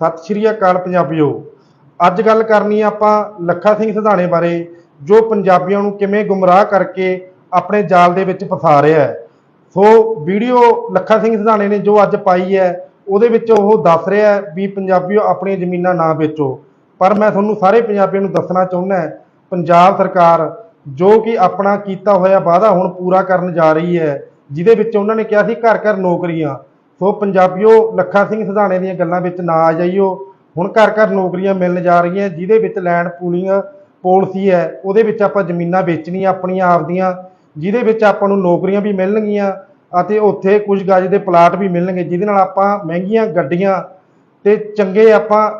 ਸਤਿ ਸ਼੍ਰੀ ਅਕਾਲ ਪੰਜਾਬੀਓ। ਅੱਜ ਗੱਲ ਕਰਨੀ ਆਪਾਂ ਲੱਖਾ ਸਿੰਘ ਸਿਧਾਣੇ ਬਾਰੇ, ਜੋ ਪੰਜਾਬੀਆਂ ਨੂੰ ਕਿਵੇਂ ਗੁੰਮਰਾਹ ਕਰਕੇ ਆਪਣੇ ਜਾਲ ਦੇ ਵਿੱਚ ਫਸਾ ਰਿਹਾ ਹੈ। ਸੋ ਵੀਡੀਓ ਲੱਖਾ ਸਿੰਘ ਸਿਧਾਣੇ ਨੇ ਜੋ ਅੱਜ ਪਾਈ ਹੈ, ਉਹਦੇ ਵਿੱਚ ਉਹ ਦੱਸ ਰਿਹਾ ਹੈ ਵੀ ਪੰਜਾਬੀਓ ਆਪਣੀਆਂ ਜ਼ਮੀਨਾਂ ਨਾ ਵੇਚੋ। ਪਰ ਮੈਂ ਤੁਹਾਨੂੰ ਸਾਰੇ ਪੰਜਾਬੀਆਂ ਨੂੰ ਦੱਸਣਾ ਚਾਹੁੰਦਾ ਪੰਜਾਬ ਸਰਕਾਰ ਜੋ ਕਿ ਆਪਣਾ ਕੀਤਾ ਹੋਇਆ ਵਾਅਦਾ ਹੁਣ ਪੂਰਾ ਕਰਨ ਜਾ ਰਹੀ ਹੈ, ਜਿਹਦੇ ਵਿੱਚ ਉਹਨਾਂ ਨੇ ਕਿਹਾ ਸੀ ਘਰ ਘਰ ਨੌਕਰੀਆਂ। ਸੋ ਪੰਜਾਬੀਓ, ਲੱਖਾ ਸਿੰਘ ਸਿਧਾਣੇ ਦੀਆਂ ਗੱਲਾਂ ਵਿੱਚ ਨਾ ਆ ਜਾਈਓ। ਹੁਣ ਘਰ ਘਰ ਨੌਕਰੀਆਂ ਮਿਲਣ ਜਾ ਰਹੀਆਂ, ਜਿਹਦੇ ਵਿੱਚ ਲੈਂਡ ਪੂਲਿੰਗ ਪਾਲਿਸੀ ਹੈ, ਉਹਦੇ ਵਿੱਚ ਆਪਾਂ ਜ਼ਮੀਨਾਂ ਵੇਚਣੀਆਂ ਆਪਣੀਆਂ ਆਪਦੀਆਂ, ਜਿਹਦੇ ਵਿੱਚ ਆਪਾਂ ਨੂੰ ਨੌਕਰੀਆਂ ਵੀ ਮਿਲਣਗੀਆਂ ਅਤੇ ਉੱਥੇ ਕੁਝ ਗਜ ਦੇ ਪਲਾਟ ਵੀ ਮਿਲਣਗੇ, ਜਿਹਦੇ ਨਾਲ ਆਪਾਂ ਮਹਿੰਗੀਆਂ ਗੱਡੀਆਂ ਤੇ ਚੰਗੇ ਆਪਾਂ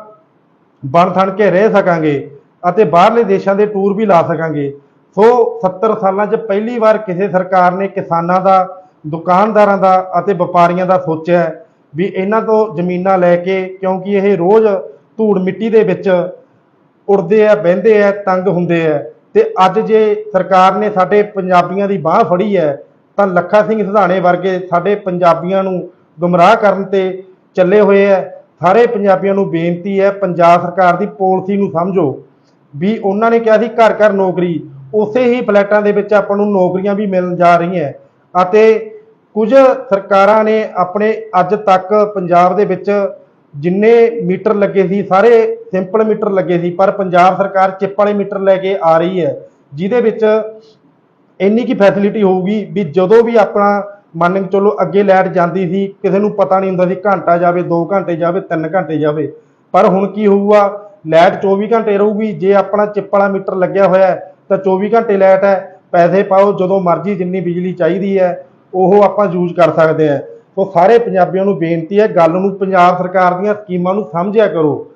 ਬਣ ਥਣ ਕੇ ਰਹਿ ਸਕਾਂਗੇ ਅਤੇ ਬਾਹਰਲੇ ਦੇਸ਼ਾਂ ਦੇ ਟੂਰ ਵੀ ਲਾ ਸਕਾਂਗੇ। ਸੋ 70 ਸਾਲਾਂ 'ਚ ਪਹਿਲੀ ਵਾਰ ਕਿਸੇ ਸਰਕਾਰ ਨੇ ਕਿਸਾਨਾਂ ਦਾ ਦੁਕਾਨਦਾਰਾਂ ਦਾ ਅਤੇ ਵਪਾਰੀਆਂ ਦਾ ਸੋਚਿਆ ਵੀ ਇਹਨਾਂ ਤੋਂ ਜ਼ਮੀਨਾਂ ਲੈ ਕੇ ਕਿਉਂਕਿ ਇਹ ਰੋਜ਼ ਧੂੜ ਮਿੱਟੀ ਦੇ ਵਿੱਚ ਉੜਦੇ ਆ, ਬਹਿੰਦੇ ਆ, ਤੰਗ ਹੁੰਦੇ ਆ। ਤੇ ਅੱਜ ਜੇ ਸਰਕਾਰ ਨੇ ਸਾਡੇ ਪੰਜਾਬੀਆਂ ਦੀ ਬਾਹ ਫੜੀ ਹੈ, ਤਾਂ ਲੱਖਾ ਸਿੰਘ ਸਿਧਾਣੇ ਵਰਗੇ ਸਾਡੇ ਪੰਜਾਬੀਆਂ ਨੂੰ ਗੁੰਮਰਾਹ ਕਰਨ ਤੇ ਚੱਲੇ ਹੋਏ ਆ। ਸਾਰੇ ਪੰਜਾਬੀਆਂ ਨੂੰ ਬੇਨਤੀ ਹੈ, ਪੰਜਾਬ ਸਰਕਾਰ ਦੀ ਪਾਲਿਸੀ ਨੂੰ ਸਮਝੋ ਵੀ ਉਹਨਾਂ ਨੇ ਕਿਹਾ ਸੀ ਘਰ ਘਰ ਨੌਕਰੀ, ਉਸੇ ਹੀ ਫਲੈਟਾਂ ਦੇ ਵਿੱਚ ਆਪਾਂ ਨੂੰ ਨੌਕਰੀਆਂ ਵੀ ਮਿਲਣ ਜਾ ਰਹੀਆਂ। ਅਤੇ ਕੁਝ ਸਰਕਾਰਾਂ ਨੇ ਆਪਣੇ ਅੱਜ ਤੱਕ ਪੰਜਾਬ ਦੇ ਵਿੱਚ ਜਿੰਨੇ ਮੀਟਰ ਲੱਗੇ ਸੀ, ਸਾਰੇ ਸਿੰਪਲ ਮੀਟਰ ਲੱਗੇ ਸੀ, ਪਰ ਪੰਜਾਬ ਸਰਕਾਰ ਚਿੱਪ ਵਾਲੇ ਮੀਟਰ ਲੈ ਕੇ ਆ ਰਹੀ ਹੈ, ਜਿਹਦੇ ਵਿੱਚ ਇੰਨੀ ਕੀ ਫੈਸਿਲਿਟੀ ਹੋਊਗੀ ਵੀ ਜਦੋਂ ਵੀ ਆਪਣਾ ਮੰਨ ਕੇ ਚਲੋ ਅੱਗੇ ਲਾਈਟ ਜਾਂਦੀ ਸੀ, ਕਿਸੇ ਨੂੰ ਪਤਾ ਨਹੀਂ ਹੁੰਦਾ ਸੀ ਘੰਟਾ ਜਾਵੇ 2 ਘੰਟੇ ਜਾਵੇ 3 ਘੰਟੇ ਜਾਵੇ, ਪਰ ਹੁਣ ਕੀ ਹੋਊਗਾ ਲਾਈਟ 24 ਘੰਟੇ ਰਹੂਗੀ, ਜੇ ਆਪਣਾ ਚਿੱਪ ਵਾਲਾ ਮੀਟਰ ਲੱਗਿਆ ਹੋਇਆ ਤਾਂ 24 ਘੰਟੇ ਲਾਈਟ ਹੈ ਪੈਸੇ ਪਾਓ, ਜਦੋਂ ਮਰਜ਼ੀ ਜਿੰਨੀ ਬਿਜਲੀ ਚਾਹੀਦੀ ਹੈ, ਉਹ ਆਪਾਂ ਯੂਜ਼ ਕਰ ਸਕਦੇ ਹਾਂ। ਸੋ ਸਾਰੇ ਪੰਜਾਬੀਆਂ ਨੂੰ ਬੇਨਤੀ ਹੈ, ਗੱਲ ਨੂੰ ਪੰਜਾਬ ਸਰਕਾਰ ਦੀਆਂ ਸਕੀਮਾਂ ਨੂੰ ਸਮਝਿਆ ਕਰੋ।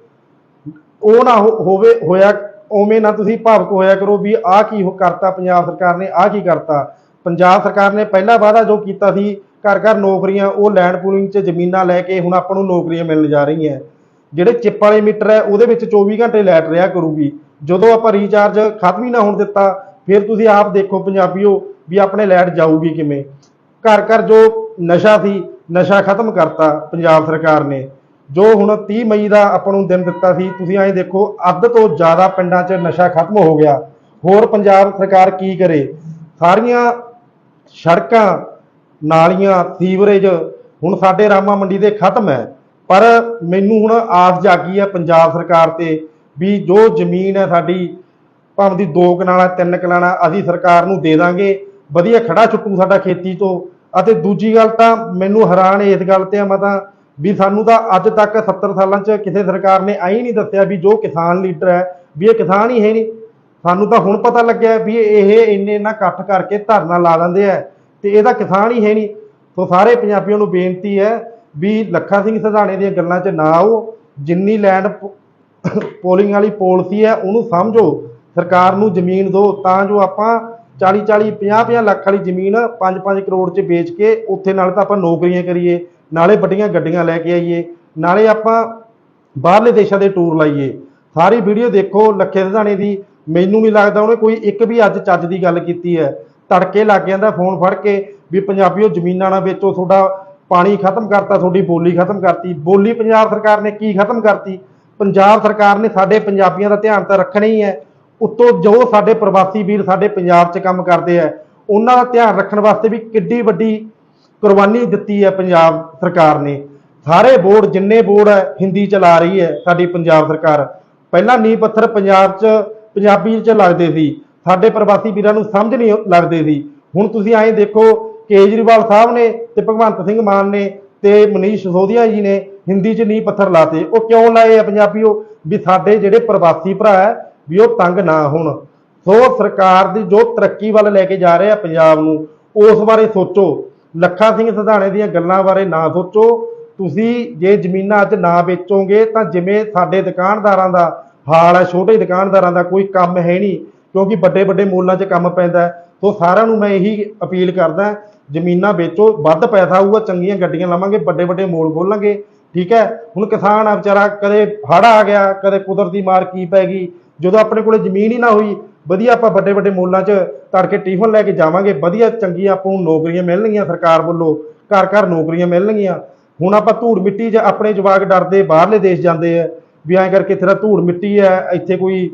ਉਹ ਨਾ ਹੋ- ਹੋਵੇ, ਹੋਇਆ, ਉਵੇਂ ਨਾ ਤੁਸੀਂ ਭਾਵਕ ਹੋਇਆ ਕਰੋ ਵੀ ਆਹ ਕੀ ਹੋ ਕਰਤਾ, ਪੰਜਾਬ ਸਰਕਾਰ ਨੇ ਆਹ ਕੀ ਕਰਤਾ। ਪੰਜਾਬ ਸਰਕਾਰ ਨੇ ਪਹਿਲਾ ਵਾਅਦਾ ਜੋ ਕੀਤਾ ਸੀ ਘਰ ਘਰ ਨੌਕਰੀਆਂ, ਉਹ ਲੈਂਡ ਪੂਲਿੰਗ 'ਚ ਜ਼ਮੀਨਾਂ ਲੈ ਕੇ ਹੁਣ ਆਪਾਂ ਨੂੰ ਨੌਕਰੀਆਂ ਮਿਲਣ ਜਾ ਰਹੀਆਂ। ਜਿਹੜੇ ਚਿੱਪ ਵਾਲੇ ਮੀਟਰ ਹੈ, ਉਹਦੇ ਵਿੱਚ 24 ਘੰਟੇ ਲਾਈਟ ਰਿਹਾ ਕਰੂਗੀ। ਜਦੋਂ ਆਪਾਂ ਰੀਚਾਰਜ ਖਤਮ ਹੀ ਨਾ ਹੋਣ ਦਿੱਤਾ ਫਿਰ ਤੁਸੀਂ ਆਪ ਦੇਖੋ ਪੰਜਾਬੀਓ ਵੀ ਆਪਣੇ ਲਾਈਟ ਜਾਊਗੀ ਕਿਵੇਂ। ਘਰ ਘਰ ਜੋ ਨਸ਼ਾ ਸੀ, ਨਸ਼ਾ ਖਤਮ ਕਰਤਾ ਪੰਜਾਬ ਸਰਕਾਰ ਨੇ। ਜੋ ਹੁਣ 30 ਮਈ ਦਾ ਆਪਾਂ ਨੂੰ ਦਿਨ ਦਿੱਤਾ ਸੀ, ਤੁਸੀਂ ਐਂ ਦੇਖੋ ਅੱਧ ਤੋਂ ਜ਼ਿਆਦਾ ਪਿੰਡਾਂ 'ਚ ਨਸ਼ਾ ਖਤਮ ਹੋ ਗਿਆ। ਹੋਰ ਪੰਜਾਬ ਸਰਕਾਰ ਕੀ ਕਰੇ? ਸਾਰੀਆਂ ਸੜਕਾਂ, ਨਾਲੀਆਂ, ਸੀਵਰੇਜ ਹੁਣ ਸਾਡੇ ਰਾਮਾ ਮੰਡੀ ਦੇ ਖਤਮ ਹੈ। ਪਰ ਮੈਨੂੰ ਹੁਣ ਆਸ ਜਾਗੀ ਹੈ ਪੰਜਾਬ ਸਰਕਾਰ ਤੇ ਵੀ ਜੋ ਜ਼ਮੀਨ ਹੈ ਸਾਡੀ ਭਾਵੇਂ ਦੀ ਦੋ ਕਨਾਲਾ ਤਿੰਨ ਕਨਾਲਾ ਅਸੀਂ ਸਰਕਾਰ ਨੂੰ ਦੇ ਦਾਂਗੇ। ਵਧੀਆ ਖੜਾ ਛੁੱਟੂ ਸਾਡਾ ਖੇਤੀ ਤੋਂ। ਅਤੇ ਦੂਜੀ ਗੱਲ ਤਾਂ ਮੈਨੂੰ ਹੈਰਾਨ ਇਸ ਗੱਲ ਤੇ ਆ, ਮੈਂ ਤਾਂ ਵੀ ਸਾਨੂੰ ਤਾਂ ਅੱਜ ਤੱਕ 70 ਸਾਲਾਂ 'ਚ ਕਿਸੇ ਸਰਕਾਰ ਨੇ ਆਈ ਨਹੀਂ ਦੱਸਿਆ ਵੀ ਜੋ ਕਿਸਾਨ ਲੀਡਰ ਹੈ, ਵੀ ਇਹ ਕਿਸਾਨ ਹੀ ਹੈ ਨਹੀਂ। ਸਾਨੂੰ ਤਾਂ ਹੁਣ ਪਤਾ ਲੱਗਿਆ ਵੀ ਇਹ ਇੰਨੇ ਇੰਨਾ ਇਕੱਠ ਕਰਕੇ ਧਰਨਾ ਲਾ ਦਿੰਦੇ ਆ ਤੇ ਇਹਦਾ ਕਿਸਾਨ ਹੀ ਹੈ ਨਹੀਂ। ਸੋ ਸਾਰੇ ਪੰਜਾਬੀਆਂ ਨੂੰ ਬੇਨਤੀ ਹੈ ਵੀ ਲੱਖਾ ਸਿੰਘ ਸਧਾਣੇ ਦੀਆਂ ਗੱਲਾਂ 'ਚ ਨਾ ਆਓ। ਜਿੰਨੀ ਲੈਂਡ ਪੋਲਿੰਗ ਵਾਲੀ ਪਾਲਿਸੀ ਹੈ, ਉਹਨੂੰ ਸਮਝੋ। ਸਰਕਾਰ ਨੂੰ ਜ਼ਮੀਨ ਦਿਓ ਤਾਂ ਜੋ ਆਪਾਂ 40 40 50 50 ਲੱਖ ਵਾਲੀ ਜ਼ਮੀਨ 5 5 ਕਰੋੜ 'ਚ ਵੇਚ ਕੇ ਉੱਥੇ ਨਾਲ ਤਾਂ ਆਪਾਂ ਨੌਕਰੀਆਂ ਕਰੀਏ, ਨਾਲੇ ਵੱਡੀਆਂ ਗੱਡੀਆਂ ਲੈ ਕੇ ਆਈਏ, ਨਾਲੇ ਆਪਾਂ ਬਾਹਰਲੇ ਦੇਸ਼ਾਂ ਦੇ ਟੂਰ ਲਾਈਏ। ਸਾਰੀ ਵੀਡੀਓ ਦੇਖੋ ਲੱਖੇ ਸਿਧਾਣੇ ਦੀ। ਮੈਨੂੰ ਨਹੀਂ ਲੱਗਦਾ ਉਹਨੇ ਕੋਈ ਇੱਕ ਵੀ ਅੱਜ ਚੱਜ ਦੀ ਗੱਲ ਕੀਤੀ ਹੈ। ਤੜਕੇ ਲੱਗ ਜਾਂਦਾ ਫੋਨ ਫੜ ਕੇ ਵੀ ਪੰਜਾਬੀਓ ਜ਼ਮੀਨਾਂ ਨਾਲ ਵੇਚੋ, ਤੁਹਾਡਾ ਪਾਣੀ ਖਤਮ ਕਰਤਾ, ਤੁਹਾਡੀ ਬੋਲੀ ਖਤਮ ਕਰਤੀ। ਬੋਲੀ ਪੰਜਾਬ ਸਰਕਾਰ ਨੇ ਕੀ ਖਤਮ ਕਰਤੀ? ਪੰਜਾਬ ਸਰਕਾਰ ਨੇ ਸਾਡੇ ਪੰਜਾਬੀਆਂ ਦਾ ਧਿਆਨ ਤਾਂ ਰੱਖਣਾ ਹੀ ਹੈ। ਉੱਤੋਂ ਜੋ ਸਾਡੇ ਪ੍ਰਵਾਸੀ ਵੀਰ ਸਾਡੇ ਪੰਜਾਬ 'ਚ ਕੰਮ ਕਰਦੇ ਆ, ਉਹਨਾਂ ਦਾ ਧਿਆਨ ਰੱਖਣ ਵਾਸਤੇ ਵੀ ਕਿੱਡੀ ਵੱਡੀ ਕੁਰਬਾਨੀ ਦਿੱਤੀ ਹੈ ਪੰਜਾਬ ਸਰਕਾਰ ਨੇ। ਸਾਰੇ ਬੋਰਡ, ਜਿੰਨੇ ਬੋਰਡ ਹੈ, ਹਿੰਦੀ ਚਲਾ ਰਹੀ ਹੈ ਸਾਡੀ ਪੰਜਾਬ ਸਰਕਾਰ। ਪਹਿਲਾਂ ਨੀਂਹ ਪੱਥਰ ਪੰਜਾਬ 'ਚ, ਪੰਜਾਬੀ 'ਚ ਲੱਗਦੇ ਸੀ। ਸਾਡੇ ਪ੍ਰਵਾਸੀ ਵੀਰਾਂ ਨੂੰ ਸਮਝ ਨਹੀਂ ਲੱਗਦੇ ਸੀ। ਹੁਣ ਤੁਸੀਂ ਐਂ ਦੇਖੋ, ਕੇਜਰੀਵਾਲ ਸਾਹਿਬ ਨੇ ਤੇ ਭਗਵੰਤ ਸਿੰਘ ਮਾਨ ਨੇ ਤੇ ਮਨੀਸ਼ ਸਿਸੋਦੀਆ ਜੀ ਨੇ ਹਿੰਦੀ 'ਚ ਨੀਂਹ ਪੱਥਰ ਲਾਤੇ। ਉਹ ਕਿਉਂ ਲਾਏ ਆ ਪੰਜਾਬੀਓ? ਵੀ ਸਾਡੇ ਜਿਹੜੇ ਪ੍ਰਵਾਸੀ ਭਰਾ ਹੈ ਵੀ ਉਹ ਤੰਗ ਨਾ ਹੋਣ। ਸੋ ਸਰਕਾਰ ਦੀ ਜੋ ਤਰੱਕੀ ਵੱਲ ਲੈ ਕੇ ਜਾ ਰਹੇ ਆ ਪੰਜਾਬ ਨੂੰ, ਉਸ ਬਾਰੇ ਸੋਚੋ। ਲੱਖਾ ਸਿੰਘ ਸਿਧਾਣੇ ਦੀਆਂ ਗੱਲਾਂ ਬਾਰੇ ਨਾ ਸੋਚੋ। ਤੁਸੀਂ ਜੇ ਜ਼ਮੀਨਾਂ ਅੱਜ ਨਾ ਵੇਚੋਗੇ ਤਾਂ ਜਿਵੇਂ ਸਾਡੇ ਦੁਕਾਨਦਾਰਾਂ ਦਾ ਹਾਲ ਹੈ, ਛੋਟੇ ਦੁਕਾਨਦਾਰਾਂ ਦਾ ਕੋਈ ਕੰਮ ਹੈ ਨਹੀਂ, ਕਿਉਂਕਿ ਵੱਡੇ ਵੱਡੇ ਮੋਲਾਂ 'ਚ ਕੰਮ ਪੈਂਦਾ ਸੋ ਸਾਰਿਆਂ ਨੂੰ ਮੈਂ ਇਹੀ ਅਪੀਲ ਕਰਦਾ ਜ਼ਮੀਨਾਂ ਵੇਚੋ, ਵੱਧ ਪੈਸਾ ਆਊਗਾ, ਚੰਗੀਆਂ ਗੱਡੀਆਂ ਲਵਾਂਗੇ ਵੱਡੇ ਵੱਡੇ ਮੋਲ ਖੋਲਾਂਗੇ। ਠੀਕ ਹੈ? ਹੁਣ ਕਿਸਾਨ ਆ ਵਿਚਾਰਾ ਕਦੇ ਹੜ੍ਹ ਆ ਗਿਆ, ਕਦੇ ਕੁਦਰਤੀ ਮਾਰ ਕੀ ਪੈ ਗਈ ਜਦੋਂ ਆਪਣੇ ਕੋਲੇ ਜ਼ਮੀਨ ਹੀ ਨਾ ਹੋਈ, ਵਧੀਆ ਆਪਾਂ ਵੱਡੇ ਵੱਡੇ ਮੋਲਾਂ 'ਚ ਤੜਕੇ ਟਿਫਨ ਲੈ ਕੇ ਜਾਵਾਂਗੇ, ਵਧੀਆ ਚੰਗੀਆਂ ਆਪਾਂ ਨੂੰ ਨੌਕਰੀਆਂ ਮਿਲਣਗੀਆਂ ਸਰਕਾਰ ਵੱਲੋਂ, ਘਰ ਘਰ ਨੌਕਰੀਆਂ ਮਿਲਣਗੀਆਂ। ਹੁਣ ਆਪਾਂ ਧੂੜ ਮਿੱਟੀ 'ਚ ਆਪਣੇ ਜਵਾਕ ਡਰਦੇ, ਬਾਹਰਲੇ ਦੇਸ਼ ਜਾਂਦੇ ਆ, ਵੀ ਐਂ ਕਰਕੇ ਤੇਰਾ ਧੂੜ ਮਿੱਟੀ ਹੈ ਇੱਥੇ ਕੋਈ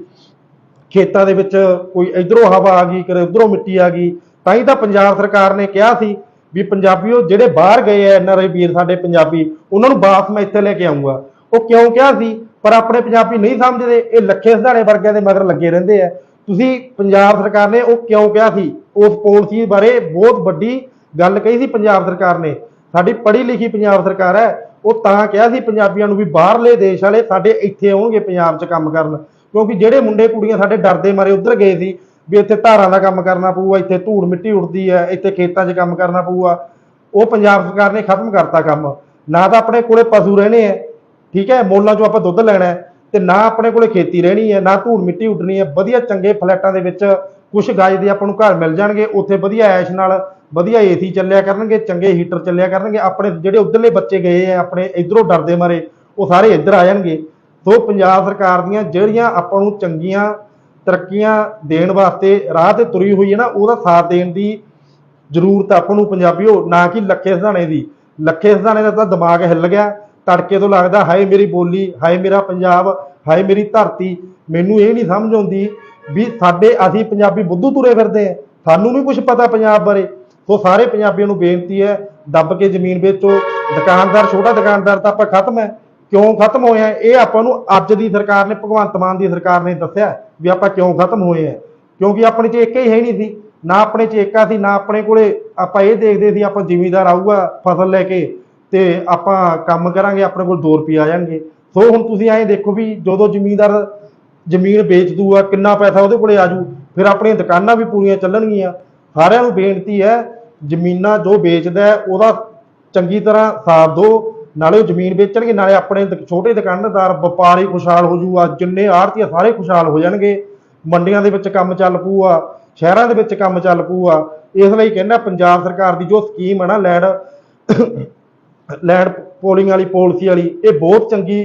ਖੇਤਾਂ ਦੇ ਵਿੱਚ ਕੋਈ ਇਧਰੋਂ ਹਵਾ ਆ ਗਈ ਕਦੇ ਉਧਰੋਂ ਮਿੱਟੀ ਆ ਗਈ, ਤਾਂ ਹੀ ਤਾਂ ਪੰਜਾਬ ਸਰਕਾਰ ਨੇ ਕਿਹਾ ਸੀ ਵੀ ਪੰਜਾਬੀਓ ਜਿਹੜੇ ਬਾਹਰ ਗਏ ਐ ਐਨਆਰਆਈ ਵੀਰ ਸਾਡੇ ਪੰਜਾਬੀ, ਉਹਨਾਂ ਨੂੰ ਵਾਪਸ ਮੈਂ ਇੱਥੇ ਲੈ ਕੇ ਆਉਂਗਾ ਉਹ ਕਿਉਂ ਕਿਹਾ ਸੀ? ਪਰ ਆਪਣੇ ਪੰਜਾਬੀ ਨਹੀਂ ਸਮਝਦੇ, ਇਹ ਲੱਖੇ ਸਿਧਾਣੇ ਵਰਗਿਆਂ ਦੇ ਮਗਰ ਲੱਗੇ ਰਹਿੰਦੇ ਆ। ਤੁਸੀਂ ਪੰਜਾਬ ਸਰਕਾਰ ਨੇ ਉਹ ਕਿਉਂ ਕਿਹਾ ਸੀ? ਉਸ ਪਾਲਿਸੀ ਬਾਰੇ ਬਹੁਤ ਵੱਡੀ ਗੱਲ ਕਹੀ ਸੀ ਪੰਜਾਬ ਸਰਕਾਰ ਨੇ। ਸਾਡੀ ਪੜ੍ਹੀ ਲਿਖੀ ਪੰਜਾਬ ਸਰਕਾਰ ਹੈ, ਉਹ ਤਾਂ ਕਿਹਾ ਸੀ ਪੰਜਾਬੀਆਂ ਨੂੰ ਵੀ ਬਾਹਰਲੇ ਦੇਸ਼ ਵਾਲੇ ਸਾਡੇ ਇੱਥੇ ਆਉਣਗੇ ਪੰਜਾਬ 'ਚ ਕੰਮ ਕਰਨ। ਕਿਉਂਕਿ ਜਿਹੜੇ ਮੁੰਡੇ ਕੁੜੀਆਂ ਸਾਡੇ ਡਰਦੇ ਮਾਰੇ ਉੱਧਰ ਗਏ ਸੀ ਵੀ ਇੱਥੇ ਧਾਰਾਂ ਦਾ ਕੰਮ ਕਰਨਾ ਪਊਗਾ, ਇੱਥੇ ਧੂੜ ਮਿੱਟੀ ਉੱਡਦੀ ਹੈ, ਇੱਥੇ ਖੇਤਾਂ 'ਚ ਕੰਮ ਕਰਨਾ ਪਊਗਾ, ਉਹ ਪੰਜਾਬ ਸਰਕਾਰ ਨੇ ਖਤਮ ਕਰਤਾ ਕੰਮ। ਨਾ ਤਾਂ ਆਪਣੇ ਕੋਲੇ ਪਸ਼ੂ ਰਹਿਣੇ ਹੈ ਠੀਕ ਹੈ, ਮੋਲਾਂ 'ਚੋਂ ਆਪਾਂ ਦੁੱਧ ਲੈਣਾ ਹੈ ਤੇ ਨਾ ਆਪਣੇ ਕੋਲੇ ਖੇਤੀ ਰਹਿਣੀ ਹੈ, ਨਾ ਧੂੜ ਮਿੱਟੀ ਉੱਡਣੀ ਹੈ, ਵਧੀਆ ਚੰਗੇ ਫਲੈਟਾਂ ਦੇ ਵਿੱਚ ਕੁਛ ਗਾਜ ਦੇ ਆਪਾਂ ਨੂੰ ਘਰ ਮਿਲ ਜਾਣਗੇ, ਉੱਥੇ ਵਧੀਆ ਐਸ਼ ਨਾਲ ਵਧੀਆ ਏਸੀ ਚੱਲਿਆ ਕਰਨਗੇ, ਚੰਗੇ ਹੀਟਰ ਚੱਲਿਆ ਕਰਨਗੇ, ਆਪਣੇ ਜਿਹੜੇ ਉਧਰਲੇ ਬੱਚੇ ਗਏ ਆ ਆਪਣੇ ਇਧਰੋਂ ਡਰਦੇ ਮਾਰੇ, ਉਹ ਸਾਰੇ ਇੱਧਰ ਆ ਜਾਣਗੇ। ਸੋ ਪੰਜਾਬ ਸਰਕਾਰ ਦੀਆਂ ਜਿਹੜੀਆਂ ਆਪਾਂ ਨੂੰ ਚੰਗੀਆਂ ਤਰੱਕੀਆਂ ਦੇਣ ਵਾਸਤੇ ਰਾਹ ਤੇ ਤੁਰੀ ਹੋਈ ਹੈ ਨਾ, ਉਹਦਾ ਸਾਥ ਦੇਣ ਦੀ ਜ਼ਰੂਰਤ ਆਪਾਂ ਨੂੰ ਪੰਜਾਬੀਓ, ਨਾ ਕਿ ਲੱਖੇ ਸਧਾਣੇ ਦੀ। ਲੱਖੇ ਸਧਾਣੇ ਦਾ ਤਾਂ ਦਿਮਾਗ ਹਿੱਲ ਗਿਆ। ਤੜਕੇ ਤੋਂ ਲੱਗਦਾ, ਹਾਏ ਮੇਰੀ ਬੋਲੀ, ਹਾਏ ਮੇਰਾ ਪੰਜਾਬ, ਹਾਏ ਮੇਰੀ ਧਰਤੀ। ਮੈਨੂੰ ਇਹ ਨਹੀਂ ਸਮਝ ਆਉਂਦੀ ਵੀ ਸਾਡੇ ਅਸੀਂ ਪੰਜਾਬੀ ਬੁੱਧੂ ਤੁਰੇ ਫਿਰਦੇ ਆ ਸਾਨੂੰ ਨਹੀਂ ਕੁਝ ਪਤਾ ਪੰਜਾਬ ਬਾਰੇ। ਸੋ ਸਾਰੇ ਪੰਜਾਬੀਆਂ ਨੂੰ ਬੇਨਤੀ ਹੈ, ਦੱਬ ਕੇ ਜ਼ਮੀਨ ਵੇਚੋ। ਦੁਕਾਨਦਾਰ, ਛੋਟਾ ਦੁਕਾਨਦਾਰ ਤਾਂ ਆਪਾਂ ਖਤਮ ਹੈ। ਕਿਉਂ ਖਤਮ ਹੋਏ ਆ ਇਹ ਆਪਾਂ ਨੂੰ ਅੱਜ ਦੀ ਸਰਕਾਰ ਨੇ, ਭਗਵੰਤ ਮਾਨ ਦੀ ਸਰਕਾਰ ਨੇ ਦੱਸਿਆ ਵੀ ਆਪਾਂ ਕਿਉਂ ਖਤਮ ਹੋਏ ਆ ਕਿਉਂਕਿ ਆਪਣੇ 'ਚ ਏਕਾ ਹੀ ਹੈ ਨਹੀਂ ਸੀ। ਨਾ ਆਪਣੇ 'ਚ ਏਕਾ ਸੀ, ਨਾ ਆਪਣੇ ਕੋਲੇ ਆਪਾਂ ਇਹ ਦੇਖਦੇ ਸੀ, ਆਪਾਂ ਜ਼ਿਮੀਂਦਾਰ ਆਊਗਾ ਫਸਲ ਲੈ ਕੇ। ਤੇ ਆਪਾਂ ਕੰਮ ਕਰਾਂਗੇ, ਆਪਣੇ ਕੋਲ 2 ਰੁਪਏ ਆ ਜਾਣਗੇ। ਸੋ ਹੁਣ ਤੁਸੀਂ ਐਂ ਦੇਖੋ ਵੀ ਜਦੋਂ ਜ਼ਿਮੀਂਦਾਰ ਜ਼ਮੀਨ ਵੇਚ ਦੂਗਾ, ਕਿੰਨਾ ਪੈਸਾ ਉਹਦੇ ਕੋਲੇ ਆਜੂ, ਫਿਰ ਆਪਣੀਆਂ ਦੁਕਾਨਾਂ ਵੀ ਪੂਰੀਆਂ ਚੱਲਣਗੀਆਂ। ਸਾਰਿਆਂ ਨੂੰ ਬੇਨਤੀ ਹੈ, ਜ਼ਮੀਨਾਂ ਜੋ ਵੇਚਦਾ ਉਹਦਾ ਚੰਗੀ ਤਰ੍ਹਾਂ ਸਾਥ ਦਿਓ। ਨਾਲੇ ਉਹ ਜ਼ਮੀਨ ਵੇਚਣਗੇ, ਨਾਲੇ ਆਪਣੇ ਛੋਟੇ ਦੁਕਾਨਦਾਰ, ਵਪਾਰੀ ਖੁਸ਼ਹਾਲ ਹੋ ਜੂਗਾ ਜਿੰਨੇ ਆੜਤੀ ਸਾਰੇ ਖੁਸ਼ਹਾਲ ਹੋ ਜਾਣਗੇ। ਮੰਡੀਆਂ ਦੇ ਵਿੱਚ ਕੰਮ ਚੱਲ ਪੂਗਾ ਸ਼ਹਿਰਾਂ ਦੇ ਵਿੱਚ ਕੰਮ ਚੱਲ ਪੂਗਾ ਇਸ ਲਈ ਕਹਿੰਦਾ ਪੰਜਾਬ ਸਰਕਾਰ ਦੀ ਜੋ ਸਕੀਮ ਹੈ ਨਾ, ਲੈਂਡ ਲੈਂਡ ਪੋਲਿੰਗ ਵਾਲੀ, ਪਾਲਿਸੀ ਵਾਲੀ, ਇਹ ਬਹੁਤ ਚੰਗੀ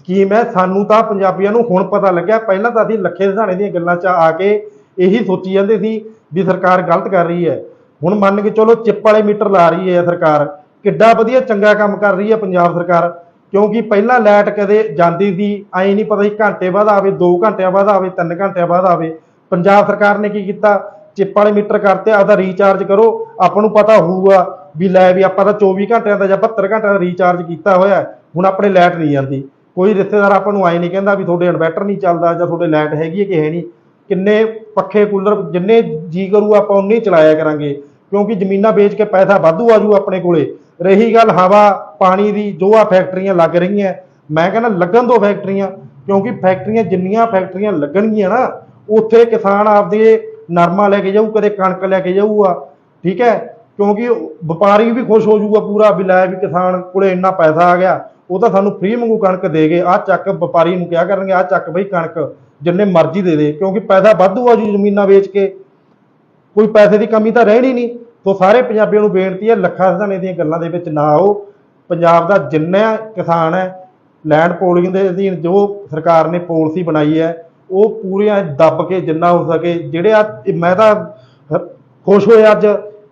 ਸਕੀਮ ਹੈ। ਸਾਨੂੰ ਤਾਂ ਪੰਜਾਬੀਆਂ ਨੂੰ ਹੁਣ ਪਤਾ ਲੱਗਿਆ, ਪਹਿਲਾਂ ਤਾਂ ਅਸੀਂ ਲੱਖੇ ਸਿਧਾਣੇ ਦੀਆਂ ਗੱਲਾਂ 'ਚ ਆ ਕੇ ਇਹੀ ਸੋਚੀ ਜਾਂਦੇ ਸੀ ਵੀ ਸਰਕਾਰ ਗਲਤ ਕਰ ਰਹੀ ਹੈ। ਹੁਣ ਮੰਨ ਕੇ ਚਲੋ ਚਿੱਪ ਵਾਲੇ ਮੀਟਰ ਲਾ ਰਹੀ ਹੈ ਸਰਕਾਰ। ਕਿੱਡਾ ਵਧੀਆ ਚੰਗਾ ਕੰਮ ਕਰ ਰਹੀ ਹੈ ਪੰਜਾਬ ਸਰਕਾਰ, ਕਿਉਂਕਿ ਪਹਿਲਾਂ ਲਾਈਟ ਕਦੇ ਜਾਂਦੀ ਸੀ, ਐਂ ਨਹੀਂ ਪਤਾ ਸੀ ਘੰਟੇ ਬਾਅਦ ਆਵੇ 2 ਘੰਟਿਆਂ ਬਾਅਦ ਆਵੇ 3 ਘੰਟਿਆਂ ਬਾਅਦ ਆਵੇ। ਪੰਜਾਬ ਸਰਕਾਰ ਨੇ ਕੀ ਕੀਤਾ? ਚਿੱਪ ਵਾਲੇ ਮੀਟਰ ਕਰਤੇ, ਆਦਾ ਰੀਚਾਰਜ ਕਰੋ, ਆਪਾਂ ਨੂੰ ਪਤਾ ਹੋਊਗਾ। ਵੀ ਲੈ ਵੀ ਆਪਾਂ ਤਾਂ 24 ਘੰਟਿਆਂ ਦਾ ਜਾਂ 72 ਘੰਟਿਆਂ ਦਾ ਰੀਚਾਰਜ ਕੀਤਾ ਹੋਇਆ ਹੁਣ ਆਪਣੇ ਲਾਈਟ ਨਹੀਂ ਜਾਂਦੀ। ਕੋਈ ਰਿਸ਼ਤੇਦਾਰ ਆਪਾਂ ਨੂੰ ਆਏ ਨਹੀਂ ਕਹਿੰਦਾ ਵੀ ਤੁਹਾਡੇ ਇਨਵਰਟਰ ਨਹੀਂ ਚੱਲਦਾ ਜਾਂ ਤੁਹਾਡੇ ਲਾਈਟ ਹੈਗੀ ਹੈ ਕਿ ਹੈ ਨਹੀਂ। ਕਿੰਨੇ ਪੱਖੇ ਕੂਲਰ ਜਿੰਨੇ ਜੀ ਕਰੂ ਆਪਾਂ ਉਨੇ ਚਲਾਇਆ ਕਰਾਂਗੇ। ਕਿਉਂਕਿ ਜ਼ਮੀਨਾਂ ਵੇਚ ਕੇ ਪੈਸਾ ਵਾਧੂ ਆਜੂ ਆਪਣੇ ਕੋਲੇ। ਰਹੀ ਗੱਲ ਹਵਾ, ਪਾਣੀ ਦੀ, ਜੋ ਆ ਫੈਕਟਰੀਆਂ ਲੱਗ ਰਹੀਆਂ ਮੈਂ ਕਹਿੰਦਾ ਲੱਗਣ ਦੋ ਫੈਕਟਰੀਆਂ ਕਿਉਂਕਿ ਫੈਕਟਰੀਆਂ ਜਿੰਨੀਆਂ ਫੈਕਟਰੀਆਂ ਲੱਗਣਗੀਆਂ ਨਾ, ਉੱਥੇ ਕਿਸਾਨ ਆਪਦੇ ਨਰਮਾ ਲੈ ਕੇ ਜਾਊ, ਕਦੇ ਕਣਕ ਲੈ ਕੇ ਜਾਊਗਾ। ਠੀਕ ਹੈ? ਕਿਉਂਕਿ ਵਪਾਰੀ ਵੀ ਖੁਸ਼ ਹੋ ਜਾਊਗਾ ਪੂਰਾ ਵੀ ਲੈ ਵੀ ਕਿਸਾਨ ਕੋਲੇ ਇੰਨਾ ਪੈਸਾ ਆ ਗਿਆ, ਉਹ ਤਾਂ ਸਾਨੂੰ ਫ੍ਰੀ ਵਾਂਗੂ ਕਣਕ ਦੇ ਗਏ, ਆਹ ਚੱਕ ਵਪਾਰੀ ਨੂੰ ਕਿਹਾ ਕਰਨਗੇ, ਆਹ ਚੱਕ ਬਈ ਕਣਕ ਜਿੰਨੇ ਮਰਜ਼ੀ ਦੇ ਦੇ, ਕਿਉਂਕਿ ਪੈਸਾ ਵਾਧੂ ਆ ਜੂ ਜ਼ਮੀਨਾਂ ਵੇਚ ਕੇ, ਕੋਈ ਪੈਸੇ ਦੀ ਕਮੀ ਤਾਂ ਰਹਿਣੀ ਨਹੀਂ ਸੋ ਸਾਰੇ ਪੰਜਾਬੀਆਂ ਨੂੰ ਬੇਨਤੀ ਹੈ ਲੱਖਾਂ ਸਿਧਾਣੇ ਦੀਆਂ ਗੱਲਾਂ ਦੇ ਵਿੱਚ ਨਾ ਆਓ, ਪੰਜਾਬ ਦਾ ਜਿੰਨਾ ਕਿਸਾਨ ਹੈ ਲੈਂਡ ਪੋਲਿੰਗ ਦੇ ਅਧੀਨ ਜੋ ਸਰਕਾਰ ਨੇ ਪਾਲਿਸੀ ਬਣਾਈ ਹੈ, ਉਹ ਪੂਰੀਆਂ ਦੱਬ ਕੇ ਜਿੰਨਾ ਹੋ ਸਕੇ, ਜਿਹੜੇ ਆ, ਮੈਂ ਤਾਂ ਖੁਸ਼ ਹੋਇਆ ਅੱਜ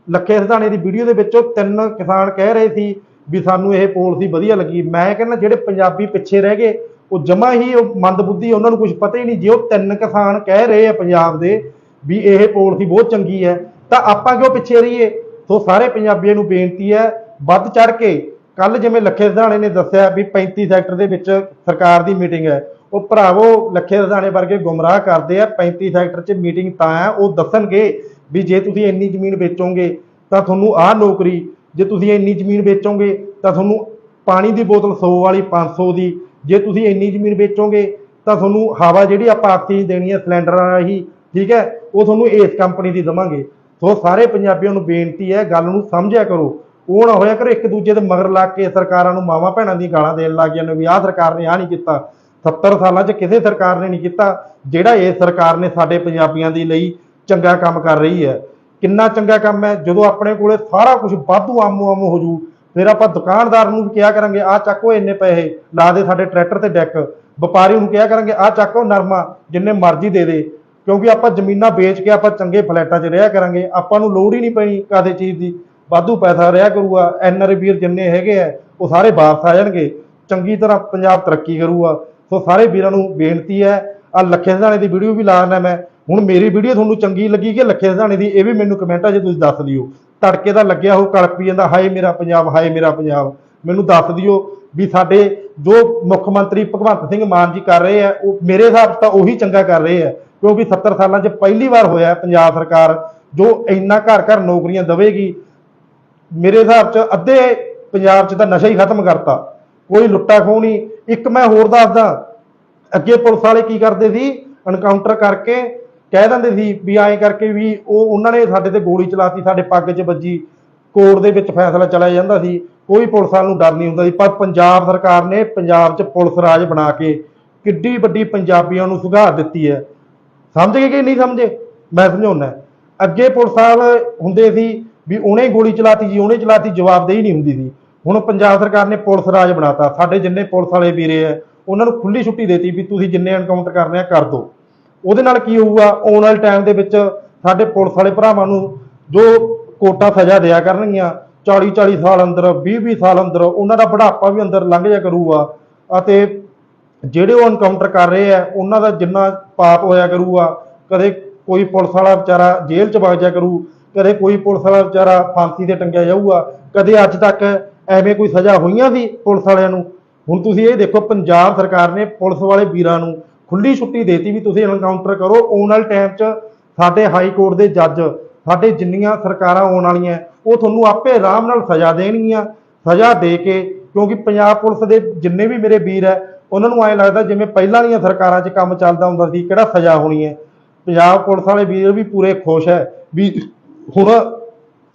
ਲੱਖੇ ਸਧਾਣੇ ਦੀ ਵੀਡੀਓ ਦੇ ਵਿੱਚੋਂ ਤਿੰਨ ਕਿਸਾਨ ਕਹਿ ਰਹੇ ਸੀ ਵੀ ਸਾਨੂੰ ਇਹ ਪਾਲਿਸੀ ਵਧੀਆ ਲੱਗੀ। ਮੈਂ ਕਹਿੰਦਾ ਜਿਹੜੇ ਪੰਜਾਬੀ ਪਿੱਛੇ ਰਹਿ ਗਏ, ਉਹ ਜਮਾ ਹੀ ਉਹ ਮੰਦਬੁੱਧੀ, ਉਹਨਾਂ ਨੂੰ ਕੁਝ ਪਤਾ ਹੀ ਨਹੀਂ। ਜੇ ਉਹ ਤਿੰਨ ਕਿਸਾਨ ਕਹਿ ਰਹੇ ਆ ਪੰਜਾਬ ਦੇ ਵੀ ਇਹ ਪਾਲਿਸੀ ਬਹੁਤ ਚੰਗੀ ਹੈ, ਤਾਂ ਆਪਾਂ ਕਿਉਂ ਪਿੱਛੇ ਰਹੀਏ? ਸੋ ਸਾਰੇ ਪੰਜਾਬੀਆਂ ਨੂੰ ਬੇਨਤੀ ਹੈ, ਵੱਧ ਚੜ ਕੇ ਕੱਲ ਜਿਵੇਂ ਲੱਖੇ ਸਧਾਣੇ ਨੇ ਦੱਸਿਆ ਵੀ 35 ਸੈਕਟਰ ਦੇ ਵਿੱਚ ਸਰਕਾਰ ਦੀ ਮੀਟਿੰਗ ਹੈ, ਉਹ ਭਰਾਵੋ, ਲੱਖੇ ਸਧਾਣੇ ਵਰਗੇ ਗੁੰਮਰਾਹ ਕਰਦੇ ਆ 35 ਸੈਕਟਰ 'ਚ ਮੀਟਿੰਗ ਤਾਂ ਹੈ, ਉਹ ਦੱਸਣਗੇ ਵੀ ਜੇ ਤੁਸੀਂ ਇੰਨੀ ਜ਼ਮੀਨ ਵੇਚੋਗੇ ਤਾਂ ਤੁਹਾਨੂੰ ਆਹ ਨੌਕਰੀ, ਜੇ ਤੁਸੀਂ ਇੰਨੀ ਜ਼ਮੀਨ ਵੇਚੋਗੇ ਤਾਂ ਤੁਹਾਨੂੰ ਪਾਣੀ ਦੀ ਬੋਤਲ 100 ਵਾਲੀ 500 ਦੀ, ਜੇ ਤੁਸੀਂ ਇੰਨੀ ਜ਼ਮੀਨ ਵੇਚੋਗੇ ਤਾਂ ਤੁਹਾਨੂੰ ਹਵਾ ਜਿਹੜੀ ਆਪਾਂ ਆਕਸੀਜਨ ਦੇਣੀ ਹੈ ਸਿਲੰਡਰਾਂ ਰਾਹੀਂ ਠੀਕ ਹੈ, ਉਹ ਤੁਹਾਨੂੰ ਇਸ ਕੰਪਨੀ ਦੀ ਦਵਾਂਗੇ। ਸੋ ਸਾਰੇ ਪੰਜਾਬੀਆਂ ਨੂੰ ਬੇਨਤੀ ਹੈ, ਗੱਲ ਨੂੰ ਸਮਝਿਆ ਕਰੋ। ਉਹ ਨਾ ਹੋਇਆ ਕਰੋ, ਇੱਕ ਦੂਜੇ ਦੇ ਮਗਰ ਲੱਗ ਕੇ ਸਰਕਾਰਾਂ ਨੂੰ ਮਾਵਾਂ ਭੈਣਾਂ ਦੀਆਂ ਗਾਲਾਂ ਦੇਣ ਲੱਗ ਜਾਂਦੇ ਵੀ ਆਹ ਸਰਕਾਰ ਨੇ ਆਹ ਨਹੀਂ ਕੀਤਾ। 70 ਸਾਲਾਂ 'ਚ ਕਿਸੇ ਸਰਕਾਰ ਨੇ ਨਹੀਂ ਕੀਤਾ। ਜਿਹੜਾ ਇਹ ਸਰਕਾਰ ਨੇ ਸਾਡੇ ਪੰਜਾਬੀਆਂ ਦੀ ਲਈ ਚੰਗਾ ਕੰਮ ਕਰ ਰਹੀ ਹੈ। ਕਿੰਨਾ ਚੰਗਾ ਕੰਮ ਹੈ, ਜਦੋਂ ਆਪਣੇ ਕੋਲੇ ਸਾਰਾ ਕੁਝ ਵਾਧੂ ਆਮੋ ਆਮੋ ਹੋ ਜੂ, ਫਿਰ ਆਪਾਂ ਦੁਕਾਨਦਾਰ ਨੂੰ ਵੀ ਕਿਹਾ ਕਰਾਂਗੇ, ਆਹ ਚੱਕੋ ਇੰਨੇ ਪੈਸੇ, ਲਾ ਦੇ ਸਾਡੇ ਟਰੈਕਟਰ ਤੇ ਡੈਕ। ਵਪਾਰੀ ਨੂੰ ਕਿਹਾ ਕਰਾਂਗੇ, ਆਹ ਚੱਕੋ ਨਰਮਾ, ਜਿੰਨੇ ਮਰਜ਼ੀ ਦੇ ਦੇ। ਕਿਉਂਕਿ ਆਪਾਂ ਜ਼ਮੀਨਾਂ ਵੇਚ ਕੇ ਆਪਾਂ ਚੰਗੇ ਫਲੈਟਾਂ 'ਚ ਰਿਹਾ ਕਰਾਂਗੇ, ਆਪਾਂ ਨੂੰ ਲੋੜ ਹੀ ਨਹੀਂ ਪੈਣੀ ਕਾਦੇ ਚੀਜ਼ ਦੀ। ਵਾਧੂ ਪੈਸਾ ਰਿਹਾ ਕਰੂਗਾ, ਐਨ ਐਨਆਰ ਵੀਰ ਜਿੰਨੇ ਹੈਗੇ ਆ, ਉਹ ਸਾਰੇ ਵਾਪਸ ਆ ਜਾਣਗੇ। ਚੰਗੀ ਤਰ੍ਹਾਂ ਪੰਜਾਬ ਤਰੱਕੀ ਕਰੂਗਾ। ਸੋ ਸਾਰੇ ਵੀਰਾਂ ਨੂੰ ਬੇਨਤੀ ਹੈ ਆ ਲੱਖੇ ਸਿਧਾਣੇ ਦੀ ਵੀਡੀਓ ਵੀ ਲਾ ਲਾਣਾ ਮੈਂ ਹੁਣ ਮੇਰੀ ਵੀਡੀਓ ਤੁਹਾਨੂੰ ਚੰਗੀ ਲੱਗੀ ਕਿ ਲੱਖੇ ਸਿਧਾਣੇ ਦੀ, ਇਹ ਵੀ ਮੈਨੂੰ ਕਮੈਂਟਾਂ 'ਚ ਤੁਸੀਂ ਦੱਸ ਦਿਓ। ਤੜਕੇ ਦਾ ਲੱਗਿਆ ਉਹ ਕਲਪੀ ਜਾਂਦਾ, ਹਾਏ ਮੇਰਾ ਪੰਜਾਬ, ਹਾਏ ਮੇਰਾ ਪੰਜਾਬ। ਮੈਨੂੰ ਦੱਸ ਦਿਓ ਵੀ ਸਾਡੇ ਜੋ ਮੁੱਖ ਮੰਤਰੀ ਭਗਵੰਤ ਸਿੰਘ ਮਾਨ ਜੀ ਕਰ ਰਹੇ ਆ, ਉਹ ਮੇਰੇ ਹਿਸਾਬ ਤਾਂ ਉਹੀ ਚੰਗਾ ਕਰ ਰਹੇ ਆ, ਕਿਉਂਕਿ 70 ਸਾਲਾਂ 'ਚ ਪਹਿਲੀ ਵਾਰ ਹੋਇਆ ਪੰਜਾਬ ਸਰਕਾਰ ਜੋ ਇੰਨਾ ਘਰ ਘਰ ਨੌਕਰੀਆਂ ਦੇਵੇਗੀ। ਮੇਰੇ ਹਿਸਾਬ 'ਚ ਅੱਧੇ ਪੰਜਾਬ 'ਚ ਤਾਂ ਨਸ਼ਾ ਹੀ ਖਤਮ ਕਰਤਾ, ਕੋਈ ਲੁੱਟਾ ਖੋਹ ਨਹੀਂ। ਇੱਕ ਮੈਂ ਹੋਰ ਦੱਸਦਾ, ਅੱਗੇ ਪੁਲਿਸ ਵਾਲੇ ਕੀ ਕਰਦੇ ਸੀ ਐਨਕਾਊਂਟਰ ਕਰਕੇ ਕਹਿ ਦਿੰਦੇ ਸੀ ਵੀ ਐਂ ਕਰਕੇ ਵੀ ਉਹ ਉਹਨਾਂ ਨੇ ਸਾਡੇ ਤੇ ਗੋਲੀ ਚਲਾਤੀ, ਸਾਡੇ ਪੱਗ 'ਚ ਵੱਜੀ, ਕੋਰਟ ਦੇ ਵਿੱਚ ਫੈਸਲਾ ਚਲਾ ਜਾਂਦਾ ਸੀ। ਕੋਈ ਪੁਲਿਸ ਵਾਲ ਨੂੰ ਡਰ ਨਹੀਂ ਹੁੰਦਾ ਸੀ, ਪਰ ਪੰਜਾਬ ਸਰਕਾਰ ਨੇ ਪੰਜਾਬ 'ਚ ਪੁਲਿਸ ਰਾਜ ਬਣਾ ਕੇ ਕਿੱਡੀ ਵੱਡੀ ਪੰਜਾਬੀਆਂ ਨੂੰ ਸੁਧਾਰ ਦਿੱਤੀ ਹੈ। ਸਮਝ ਗਏ ਕਿ ਨਹੀਂ ਸਮਝੇ? ਮੈਂ ਸਮਝਾਉਣਾ ਅੱਗੇ ਪੁਲਿਸ ਵਾਲ ਹੁੰਦੇ ਸੀ ਵੀ ਉਹਨੇ ਗੋਲੀ ਚਲਾਤੀ ਜੀ, ਉਹਨੇ ਚਲਾਤੀ, ਜਵਾਬਦੇਹੀ ਨਹੀਂ ਹੁੰਦੀ ਸੀ। ਹੁਣ ਪੰਜਾਬ ਸਰਕਾਰ ਨੇ ਪੁਲਿਸ ਰਾਜ ਬਣਾਤਾ। ਸਾਡੇ ਜਿੰਨੇ ਪੁਲਿਸ ਵਾਲੇ ਵੀਰੇ ਆ ਉਹਨਾਂ ਨੂੰ ਖੁੱਲੀ ਛੁੱਟੀ ਦੇਤੀ ਵੀ ਤੁਸੀਂ ਜਿੰਨੇ ਐਨਕਾਊਂਟਰ ਕਰਨੇ ਆ, ਕਰ ਦਿਓ। ਉਹਦੇ ਨਾਲ ਕੀ ਹੋਊਗਾ? ਆਉਣ ਵਾਲੇ ਟਾਈਮ ਦੇ ਵਿੱਚ ਸਾਡੇ ਪੁਲਿਸ ਵਾਲੇ ਭਰਾਵਾਂ ਨੂੰ ਜੋ ਕੋਟਾ ਸਜ਼ਾ ਦਿਆ ਕਰਨਗੀਆਂ 40 40 ਸਾਲ ਅੰਦਰ 20 20 ਸਾਲ ਅੰਦਰ, ਉਹਨਾਂ ਦਾ ਬੁਢਾਪਾ ਵੀ ਅੰਦਰ ਲੰਘ ਜਾ ਕਰੂਗਾ। ਅਤੇ ਜਿਹੜੇ ਉਹ ਐਨਕਾਊਂਟਰ ਕਰ ਰਹੇ ਆ, ਉਹਨਾਂ ਦਾ ਜਿੰਨਾ ਪਾਪ ਹੋਇਆ ਕਰੂਗਾ, ਕਦੇ ਕੋਈ ਪੁਲਿਸ ਵਾਲਾ ਵਿਚਾਰਾ ਜੇਲ੍ਹ 'ਚ ਵਗ ਜਾ ਕਰੂ, ਕਦੇ ਕੋਈ ਪੁਲਿਸ ਵਾਲਾ ਵਿਚਾਰਾ ਫਾਂਸੀ ਤੇ ਟੰਗਿਆ ਜਾਊਗਾ, ਕਦੇ ਅੱਜ ਤੱਕ ਐਵੇਂ ਕੋਈ ਸਜ਼ਾ ਹੋਈਆਂ ਸੀ ਪੁਲਿਸ ਵਾਲਿਆਂ ਨੂੰ? ਹੁਣ ਤੁਸੀਂ ਇਹ ਦੇਖੋ, ਪੰਜਾਬ ਸਰਕਾਰ ਨੇ ਪੁਲਿਸ ਵਾਲੇ ਵੀਰਾਂ ਨੂੰ ਖੁੱਲੀ ਛੁੱਟੀ ਦੇਤੀ ਵੀ ਤੁਸੀਂ ਐਨਕਾਊਂਟਰ ਕਰੋ, ਆਉਣ ਵਾਲੇ ਟਾਈਮ 'ਚ ਸਾਡੇ ਹਾਈ ਕੋਰਟ ਦੇ ਜੱਜ ਸਾਡੇ ਜਿੰਨੀਆਂ ਸਰਕਾਰਾਂ ਆਉਣ ਵਾਲੀਆਂ, ਉਹ ਤੁਹਾਨੂੰ ਆਪੇ ਆਰਾਮ ਨਾਲ ਸਜ਼ਾ ਦੇਣਗੀਆਂ, ਸਜ਼ਾ ਦੇ ਕੇ, ਕਿਉਂਕਿ ਪੰਜਾਬ ਪੁਲਿਸ ਦੇ ਜਿੰਨੇ ਵੀ ਮੇਰੇ ਵੀਰ ਹੈ, ਉਹਨਾਂ ਨੂੰ ਐਂ ਲੱਗਦਾ ਜਿਵੇਂ ਪਹਿਲਾਂ ਵਾਲੀਆਂ ਸਰਕਾਰਾਂ 'ਚ ਕੰਮ ਚੱਲਦਾ ਹੁੰਦਾ ਸੀ, ਕਿਹੜਾ ਸਜ਼ਾ ਹੋਣੀ ਹੈ। ਪੰਜਾਬ ਪੁਲਿਸ ਵਾਲੇ ਵੀਰ ਵੀ ਪੂਰੇ ਖੁਸ਼ ਹੈ ਵੀ ਹੁਣ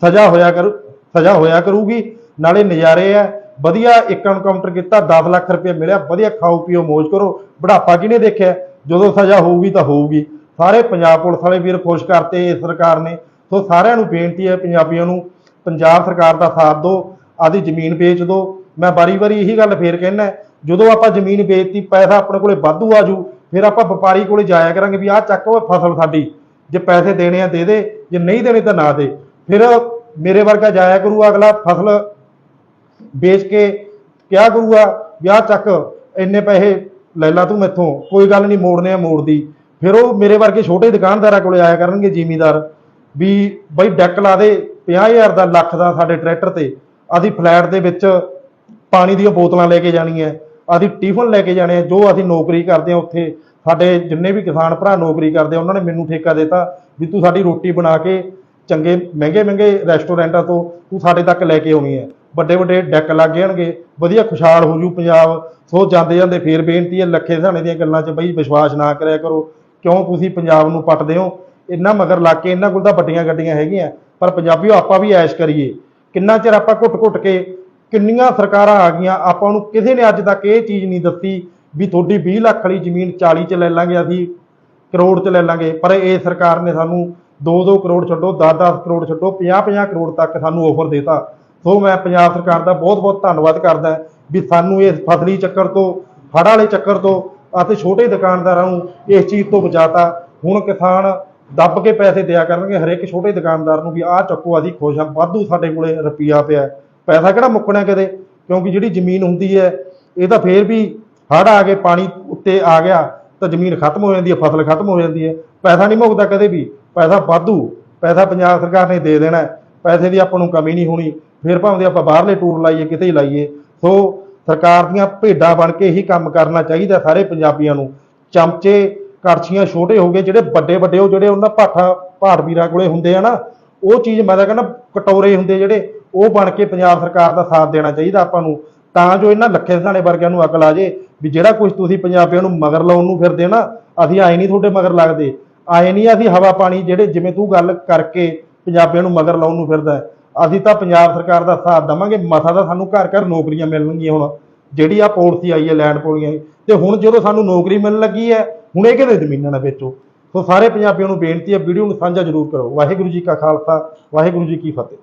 ਸਜ਼ਾ ਹੋਇਆ ਕਰ, ਸਜ਼ਾ ਹੋਇਆ ਕਰੂਗੀ, ਨਾਲੇ ਨਜ਼ਾਰੇ ਹੈ। ਵਧੀਆ ਇੱਕ ਐਨਕਾਊਂਟਰ ਕੀਤਾ 10 ਲੱਖ ਰੁਪਏ ਮਿਲਿਆ, ਵਧੀਆ ਖਾਓ ਪੀਓ ਮौज ਕਰੋ। ਬੁਢਾਪਾ ਕਿਹਨੇ ਦੇਖਿਆ? ਜਦੋਂ ਸਜ਼ਾ ਹੋਊਗੀ ਤਾਂ ਹੋਊਗੀ। ਸਾਰੇ ਪੰਜਾਬ ਪੁਲਿਸ ਵਾਲੇ ਵੀਰ ਖੁਸ਼ ਕਰਤੇ, ਇਸ ਸਰਕਾਰ ਨੇ। ਸੋ ਸਾਰਿਆਂ ਨੂੰ ਬੇਨਤੀ ਹੈ ਪੰਜਾਬੀਆਂ ਨੂੰ, ਪੰਜਾਬ ਸਰਕਾਰ ਦਾ ਸਾਥ ਦਿਓ ਆਦੀ ਜ਼ਮੀਨ ਵੇਚ ਦਿਓ। ਮੈਂ ਵਾਰੀ-ਵਾਰੀ ਇਹੀ ਗੱਲ ਫੇਰ ਕਹਿਣਾ ਜਦੋਂ ਆਪਾਂ ਜ਼ਮੀਨ ਵੇਚਤੀ, ਪੈਸਾ ਆਪਣੇ ਕੋਲੇ ਵਾਧੂ ਆਜੂ, ਫਿਰ ਆਪਾਂ ਵਪਾਰੀ ਕੋਲੇ ਜਾਇਆ ਕਰਾਂਗੇ ਵੀ ਆਹ ਚੱਕ ਓਏ ਫਸਲ ਸਾਡੀ। ਜੇ ਪੈਸੇ ਦੇਣੇ ਆ ਦੇ ਦੇ, ਜੇ ਨਹੀਂ ਦੇਣੇ ਤਾਂ ਨਾ ਦੇ। ਫਿਰ ਮੇਰੇ ਵਰਗਾ ਜਾਇਆ ਕਰੂ, ਅਗਲਾ ਫਸਲ ਵੇਚ ਕੇ ਕਿਹਾ ਕਰੂਗਾ, ਵਿਆਹ ਚੱਕ, ਇੰਨੇ ਪੈਸੇ ਲੈ ਲਾ ਤੂੰ ਮੈਥੋਂ, ਕੋਈ ਗੱਲ ਨਹੀਂ ਮੋੜਨੇ ਆ ਮੋੜਦੀ ਫਿਰ ਉਹ ਮੇਰੇ ਵਰਗੇ ਛੋਟੇ ਦੁਕਾਨਦਾਰਾਂ ਕੋਲੇ ਆਇਆ ਕਰਨਗੇ ਜਿਮੀਦਾਰ, ਵੀ ਬਈ ਡੈਕ ਲਾ ਦੇ 50000 ਦਾ ਲੱਖ ਦਾ ਸਾਡੇ ਟਰੈਕਟਰ ਤੇ, ਆਦੀ ਫਲੈਟ ਦੇ ਵਿੱਚ ਪਾਣੀ ਦੀਆਂ ਬੋਤਲਾਂ ਲੈ ਕੇ ਜਾਣੀਆਂ, ਆਦੀ ਟਿਫਨ ਲੈ ਕੇ ਜਾਣੇ ਆ, ਜੋ ਅਸੀਂ ਨੌਕਰੀ ਕਰਦੇ ਆ ਉੱਥੇ, ਸਾਡੇ ਜਿੰਨੇ ਵੀ ਕਿਸਾਨ ਭਰਾ ਨੌਕਰੀ ਕਰਦੇ ਆ, ਉਹਨਾਂ ਨੇ ਮੈਨੂੰ ਠੇਕਾ ਦਿੱਤਾ ਵੀ ਤੂੰ ਸਾਡੀ ਰੋਟੀ ਬਣਾ ਕੇ ਚੰਗੇ ਮਹਿੰਗੇ ਮਹਿੰਗੇ ਰੈਸਟੋਰੈਂਟਾਂ ਤੋਂ, ਤੂੰ ਸਾਡੇ ਤੱਕ ਲੈ ਕੇ ਆਉਣੀ ਹੈ ਵੱਡੇ ਵੱਡੇ ਡੈਕ ਲੱਗ ਜਾਣਗੇ, ਵਧੀਆ ਖੁਸ਼ਹਾਲ ਹੋ ਜੂ ਪੰਜਾਬ। ਸੋ ਜਾਂਦੇ ਜਾਂਦੇ ਫੇਰ ਬੇਨਤੀ ਹੈ, ਲੱਖੇ ਸਹਾਣੇ ਦੀਆਂ ਗੱਲਾਂ 'ਚ ਬਈ ਵਿਸ਼ਵਾਸ ਨਾ ਕਰਿਆ ਕਰੋ। ਕਿਉਂ ਤੁਸੀਂ ਪੰਜਾਬ ਨੂੰ ਪੱਟਦੇ ਹੋ? ਇੰਨਾ ਮਗਰ ਲੱਗ ਕੇ ਇਹਨਾਂ ਕੋਲ ਤਾਂ ਵੱਡੀਆਂ ਗੱਡੀਆਂ ਹੈਗੀਆਂ, ਪਰ ਪੰਜਾਬੀਓ ਆਪਾਂ ਵੀ ਐਸ਼ ਕਰੀਏ। ਕਿੰਨਾ ਚਿਰ ਆਪਾਂ ਘੁੱਟ-ਘੁੱਟ ਕੇ ਕਿੰਨੀਆਂ ਸਰਕਾਰਾਂ ਆ ਗਈਆਂ, ਆਪਾਂ ਨੂੰ ਕਿਸੇ ਨੇ ਅੱਜ ਤੱਕ ਇਹ ਚੀਜ਼ ਨਹੀਂ ਦੱਸੀ ਵੀ ਤੁਹਾਡੀ 20 ਲੱਖ ਵਾਲੀ ਜ਼ਮੀਨ 40 ਚ ਲੈ ਲਾਂਗੇ ਅਸੀਂ, ਕਰੋੜ ਚ ਲੈ ਲਾਂਗੇ। ਪਰ ਇਹ ਸਰਕਾਰ ਨੇ ਸਾਨੂੰ 2-2 ਕਰੋੜ ਛੱਡੋ 10-10 ਕਰੋੜ ਛੱਡੋ 50-50 ਕਰੋੜ ਤੱਕ ਸਾਨੂੰ ਆਫਰ ਦੇਤਾ। ਸੋ ਮੈਂ ਪੰਜਾਬ ਸਰਕਾਰ ਦਾ ਬਹੁਤ-ਬਹੁਤ ਧੰਨਵਾਦ ਕਰਦਾ ਵੀ ਸਾਨੂੰ ਇਸ ਫਸਲੀ ਚੱਕਰ ਤੋਂ, ਹੜ੍ਹ ਵਾਲੇ ਚੱਕਰ ਤੋਂ ਅਤੇ ਛੋਟੇ ਦੁਕਾਨਦਾਰਾਂ ਨੂੰ ਇਸ ਚੀਜ਼ ਤੋਂ ਬਚਾਤਾ। ਹੁਣ ਕਿਸਾਨ ਦੱਬ ਕੇ ਪੈਸੇ ਦਿਆ ਕਰਨਗੇ, ਹਰੇਕ ਛੋਟੇ ਦੁਕਾਨਦਾਰ ਨੂੰ ਵੀ ਆਹ ਚੱਕੋ, ਅਸੀਂ ਖੁਸ਼ ਹਾਂ, ਵਾਧੂ ਸਾਡੇ ਕੋਲੇ ਰੁਪਈਆ ਪਿਆ ਪੈਸਾ ਕਿਹੜਾ ਮੁੱਕਣਾ ਕਦੇ ਕਿਉਂਕਿ ਜਿਹੜੀ ਜ਼ਮੀਨ ਹੁੰਦੀ ਹੈ, ਇਹ ਤਾਂ ਫੇਰ ਵੀ ਹੜ੍ਹ ਆ ਕੇ ਪਾਣੀ ਉੱਤੇ ਆ ਗਿਆ, ਤਾਂ ਜ਼ਮੀਨ ਖਤਮ ਹੋ ਜਾਂਦੀ ਹੈ, ਫਸਲ ਖਤਮ ਹੋ ਜਾਂਦੀ ਹੈ। ਪੈਸਾ ਨਹੀਂ ਮੁੱਕਦਾ ਕਦੇ ਵੀ। ਪੈਸਾ ਵਾਧੂ, ਪੈਸਾ ਪੰਜਾਬ ਸਰਕਾਰ ਨੇ ਦੇ ਦੇਣਾ ਪੈਸੇ ਦੀ ਆਪਾਂ ਨੂੰ ਕਮੀ ਨਹੀਂ ਹੋਣੀ। ਫਿਰ ਭਾਵੇਂ ਆਪਾਂ ਬਾਹਰਲੇ ਟੂਰ ਲਾਈਏ, ਕਿਤੇ ਹੀ ਲਾਈਏ, ਸੋ ਸਰਕਾਰ ਦੀਆਂ ਭੇਡਾਂ ਬਣ ਕੇ ਹੀ ਕੰਮ ਕਰਨਾ ਚਾਹੀਦਾ ਸਾਰੇ ਪੰਜਾਬੀਆਂ ਨੂੰ। ਚਮਚੇ ਕੜਛੀਆਂ ਛੋਟੇ ਹੋ ਗਏ, ਜਿਹੜੇ ਵੱਡੇ ਵੱਡੇ ਉਹ ਜਿਹੜੇ ਉਹਨਾਂ ਭਾਠਾ ਭਾੜ ਵੀਰਾਂ ਕੋਲੇ ਹੁੰਦੇ ਆ ਨਾ, ਉਹ ਚੀਜ਼ ਮੈਂ ਤਾਂ ਕਹਿੰਦਾ ਕਟੋਰੇ ਹੁੰਦੇ ਜਿਹੜੇ, ਉਹ ਬਣ ਕੇ ਪੰਜਾਬ ਸਰਕਾਰ ਦਾ ਸਾਥ ਦੇਣਾ ਚਾਹੀਦਾ ਆਪਾਂ ਨੂੰ। ਤਾਂ ਜੋ ਇਹਨਾਂ ਲੱਖੇ ਸਿਧਾਣੇ ਵਰਗਿਆਂ ਨੂੰ ਅਕਲ ਆ ਜੇ ਵੀ ਜਿਹੜਾ ਕੁਝ ਤੁਸੀਂ ਪੰਜਾਬੀਆਂ ਨੂੰ ਮਗਰ ਲਾਉਣ ਨੂੰ ਫਿਰਦੇ ਨਾ, ਅਸੀਂ ਆਏ ਨਹੀਂ ਤੁਹਾਡੇ ਮਗਰ ਲੱਗਦੇ। ਆਏ ਨਹੀਂ ਅਸੀਂ ਹਵਾ ਪਾਣੀ ਜਿਹੜੇ ਜਿਵੇਂ ਤੂੰ ਗੱਲ ਕਰਕੇ ਪੰਜਾਬੀਆਂ ਨੂੰ ਮਗਰ ਲਾਉਣ ਨੂੰ ਫਿਰਦਾ ਅਸੀਂ ਤਾਂ ਪੰਜਾਬ ਸਰਕਾਰ ਦਾ ਸਾਥ ਦਵਾਂਗੇ, ਮਸਾ ਤਾਂ ਸਾਨੂੰ ਘਰ ਘਰ ਨੌਕਰੀਆਂ ਮਿਲਣਗੀਆਂ ਹੁਣ, ਜਿਹੜੀ ਆ ਪੋਲਿਸੀ ਆਈ ਹੈ ਲੈਂਡ ਪੋਲੀਆਂ ਤੇ ਹੁਣ ਜਦੋਂ ਸਾਨੂੰ ਨੌਕਰੀ ਮਿਲਣ ਲੱਗੀ ਹੈ, ਹੁਣ ਇਹ ਕਿਹਦੇ ਜ਼ਮੀਨਾਂ ਨਾ ਵੇਚੋ? ਸੋ ਸਾਰੇ ਪੰਜਾਬੀਆਂ ਨੂੰ ਬੇਨਤੀ ਹੈ, ਵੀਡੀਓ ਨੂੰ ਸਾਂਝਾ ਜ਼ਰੂਰ ਕਰੋ। ਵਾਹਿਗੁਰੂ ਜੀ ਕਾ ਖਾਲਸਾ, ਵਾਹਿਗੁਰੂ ਜੀ ਕੀ ਫਤਿਹ।